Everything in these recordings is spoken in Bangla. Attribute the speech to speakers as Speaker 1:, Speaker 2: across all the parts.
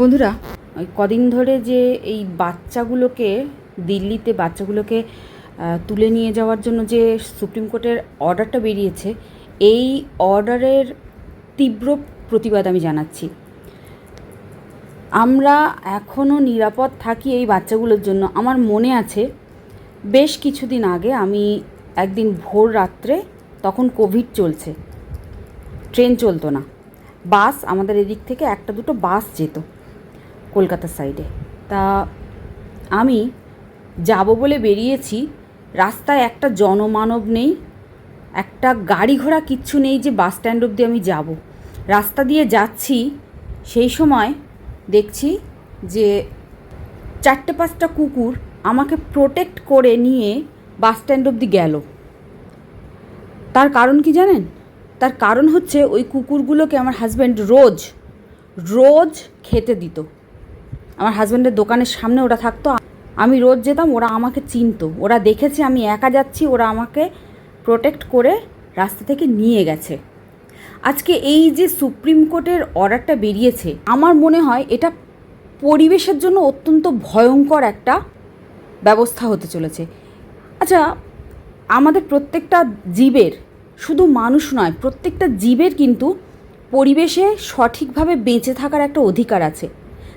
Speaker 1: বন্ধুরা কদিন ধরে যে এই বাচ্চাগুলোকে, দিল্লিতে বাচ্চাগুলোকে তুলে নিয়ে যাওয়ার জন্য যে সুপ্রিম কোর্টের অর্ডারটা বেরিয়েছে, এই অর্ডারের তীব্র প্রতিবাদ আমি জানাচ্ছি। আমরা এখনও নিরাপদ থাকি এই বাচ্চাগুলোর জন্য। আমার মনে আছে, বেশ কিছুদিন আগে আমি একদিন ভোর রাত্রে তখন কোভিড চলছে। ট্রেন চলতো না। বাস আমাদের এদিক থেকে একটা দুটো বাস যেত। কলকাতার সাইডে তা আমি যাব বলে বেরিয়েছি, রাস্তায় একটা জনমানব নেই, একটা গাড়ি ঘোড়া কিচ্ছু নেই যে বাস স্ট্যান্ড অবধি আমি যাব। রাস্তা দিয়ে যাচ্ছি, সেই সময় দেখছি যে চারটে পাঁচটা কুকুর আমাকে প্রোটেক্ট করে নিয়ে বাস স্ট্যান্ড অবধি গেল। তার কারণ কি জানেন? তার কারণ হচ্ছে ওই কুকুরগুলোকে আমার হাজব্যান্ড রোজ রোজ খেতে দিত। আমার হাজব্যান্ডের দোকানের সামনে ওরা থাকতো। আমি রোজ যেতাম, ওরা আমাকে চিনতো। ওরা দেখেছে আমি একা যাচ্ছি, ওরা আমাকে প্রোটেক্ট করে রাস্তা থেকে নিয়ে গেছে। আজকে এই যে সুপ্রিম কোর্টের অর্ডারটা বেরিয়েছে, আমার মনে হয় এটা পরিবেশের জন্য অত্যন্ত ভয়ঙ্কর একটা ব্যবস্থা হতে চলেছে। আচ্ছা আমাদের প্রত্যেকটা জীবের, শুধু মানুষ নয়, প্রত্যেকটা জীবের কিন্তু পরিবেশে সঠিকভাবে বেঁচে থাকার একটা অধিকার আছে।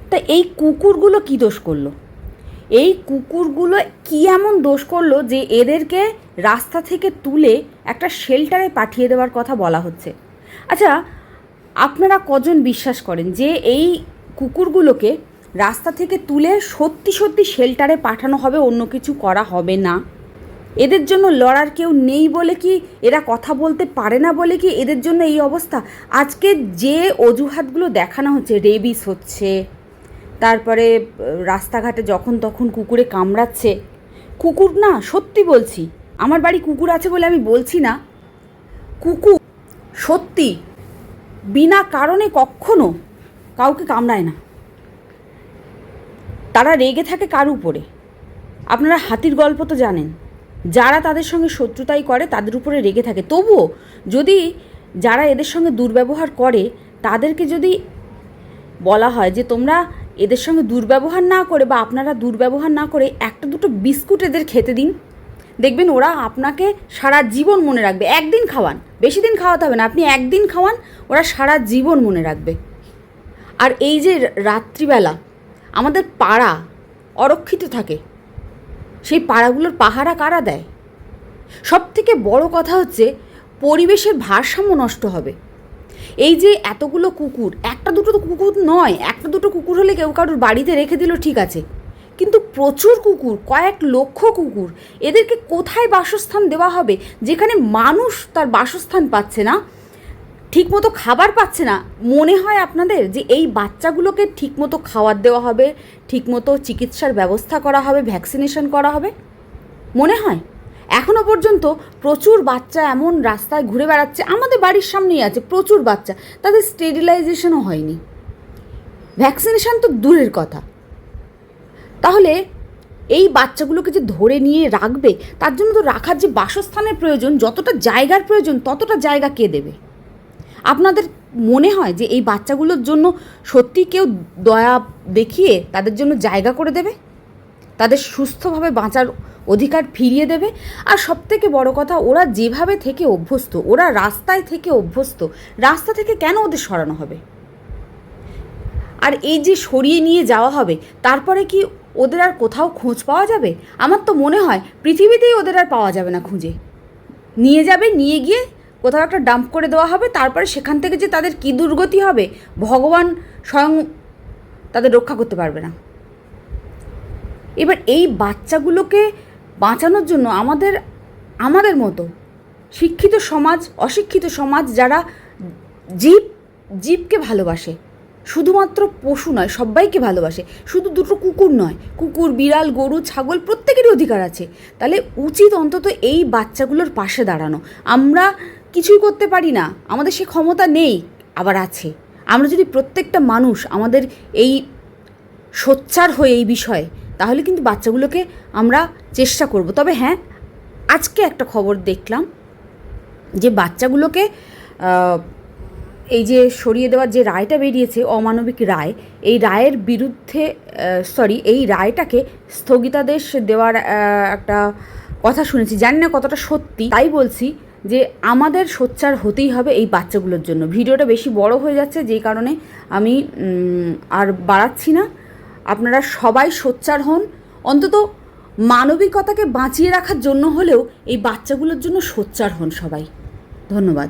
Speaker 1: তা এই কুকুরগুলো কী দোষ করল? এই কুকুরগুলো কী এমন দোষ করল যে এদেরকে রাস্তা থেকে তুলে একটা শেল্টারে পাঠিয়ে দেওয়ার কথা বলা হচ্ছে? আচ্ছা আপনারা কজন বিশ্বাস করেন যে এই কুকুরগুলোকে রাস্তা থেকে তুলে সত্যি সত্যি শেল্টারে পাঠানো হবে, অন্য কিছু করা হবে না? এদের জন্য লড়ার কেউ নেই বলে কি এরা কথা বলতে পারে না বলে কি এদের জন্য এই অবস্থা? আজকে যে অজুহাতগুলো দেখানো হচ্ছে রেবিস হচ্ছে তারপরে রাস্তাঘাটে যখন তখন কুকুরে কামড়াচ্ছে, কুকুর না, সত্যি বলছি, আমার বাড়ি কুকুর আছে বলে আমি বলছি না, কুকুর সত্যি বিনা কারণে কখনো কাউকে কামড়ায় না। তারা রেগে থাকে কার উপরে? আপনারা হাতির গল্প তো জানেন, যারা তাদের সঙ্গে শত্রুতাই করে তাদের উপরে রেগে থাকে। তবুও যদি যারা এদের সঙ্গে দুর্ব্যবহার করে, তাদেরকে যদি বলা হয় যে তোমরা এদের সঙ্গে দুর্ব্যবহার না করে বা আপনারা দুর্ব্যবহার না করে একটা দুটো বিস্কুট এদের খেতে দিন। দেখবেন ওরা আপনাকে সারা জীবন মনে রাখবে। একদিন খাওয়ান, বেশি দিন খাওয়াতে হবে না, আপনি একদিন খাওয়ান, ওরা সারা জীবন মনে রাখবে। আর এই যে রাত্রিবেলা আমাদের পাড়া অরক্ষিত থাকে, সেই পাড়াগুলোর পাহারা কারা দেয়? সব থেকে বড় কথা হচ্ছে, পরিবেশের ভারসাম্য নষ্ট হবে। এই যে এতগুলো কুকুর, একটা দুটো তো কুকুর নয়, একটা দুটো কুকুর হলে কেউ কারোর বাড়িতে রেখে দিল ঠিক আছে। কিন্তু প্রচুর কুকুর, কয়েক লক্ষ কুকুর, এদেরকে কোথায় বাসস্থান দেওয়া হবে? যেখানে মানুষ তার বাসস্থান পাচ্ছে না, ঠিকমতো খাবার পাচ্ছে না। মনে হয় আপনাদের যে এই বাচ্চাগুলোকে ঠিকমতো খাবার দেওয়া হবে, ঠিকমতো চিকিৎসার ব্যবস্থা করা হবে, ভ্যাকসিনেশন করা হবে? মনে হয়? এখনও পর্যন্ত প্রচুর বাচ্চা এমন রাস্তায় ঘুরে বেড়াচ্ছে, আমাদের বাড়ির সামনেই আছে, প্রচুর বাচ্চা, তাদের স্টেরিলাইজেশনও হয়নি। ভ্যাকসিনেশন তো দূরের কথা। তাহলে এই বাচ্চাগুলোকে যে ধরে নিয়ে রাখবে, তার জন্য তো রাখার যে বাসস্থানের প্রয়োজন, যতটা জায়গার প্রয়োজন, ততটা জায়গা কে দেবে? আপনাদের মনে হয় যে এই বাচ্চাগুলোর জন্য সত্যি কেউ দয়া দেখিয়ে তাদের জন্য জায়গা করে দেবে? তাদের সুস্থভাবে বাঁচার অধিকার ফিরিয়ে দেবে। আর সবথেকে বড় কথা, ওরা যেভাবে থেকে অভ্যস্ত, ওরা রাস্তায় থেকে অভ্যস্ত, রাস্তা থেকে কেন ওদের সরানো হবে? আর এই যে সরিয়ে নিয়ে যাওয়া হবে, তারপরে কি ওদের আর কোথাও খোঁজ পাওয়া যাবে? আমার তো মনে হয় পৃথিবীতেই ওদের আর পাওয়া যাবে না খুঁজে। নিয়ে যাবে, নিয়ে গিয়ে কোথাও একটা ডাম্প করে দেওয়া হবে, তারপরে সেখান থেকে যে তাদের কী দুর্গতি হবে, ভগবান স্বয়ং তাদের রক্ষা করতে পারবে না। এবার এই বাচ্চাগুলোকে বাঁচানোর জন্য আমাদের আমাদের মতো শিক্ষিত সমাজ, অশিক্ষিত সমাজ যারা জীব, জীবকে ভালোবাসে, শুধুমাত্র পশু নয় সবাইকে ভালোবাসে, শুধু দুটো কুকুর নয়, কুকুর, বিড়াল, গরু, ছাগল প্রত্যেকেরই অধিকার আছে। তাহলে উচিত অন্তত এই বাচ্চাগুলোর পাশে দাঁড়ানো। আমরা কিছুই করতে পারি না, আমাদের সে ক্ষমতা নেই, আবার আছে। আমরা যদি প্রত্যেকটা মানুষ আমাদের এই সোচ্চার হয়ে এই বিষয়ে তাহলে কিন্তু বাচ্চাগুলোকে আমরা চেষ্টা করব। তবে হ্যাঁ আজকে একটা খবর দেখলাম যে বাচ্চাগুলোকে এই যে সরিয়ে দেওয়ার যে রায়টা বেরিয়েছে, অমানবিক রায়, এই রায়ের বিরুদ্ধে সরি এই রায়টাকে স্থগিতাদেশ দেওয়ার একটা কথা শুনেছি। জানি না কতটা সত্যি, তাই বলছি যে আমাদের সোচ্চার হতেই হবে এই বাচ্চাগুলোর জন্য। ভিডিওটা বেশি বড় হয়ে যাচ্ছে যেই কারণে আমি আর বাড়াচ্ছি না। আপনারা সবাই সোচ্চার হন। অন্তত মানবিকতাকে বাঁচিয়ে রাখার জন্য হলেও এই বাচ্চাগুলোর জন্য সোচ্চার হন সবাই। ধন্যবাদ।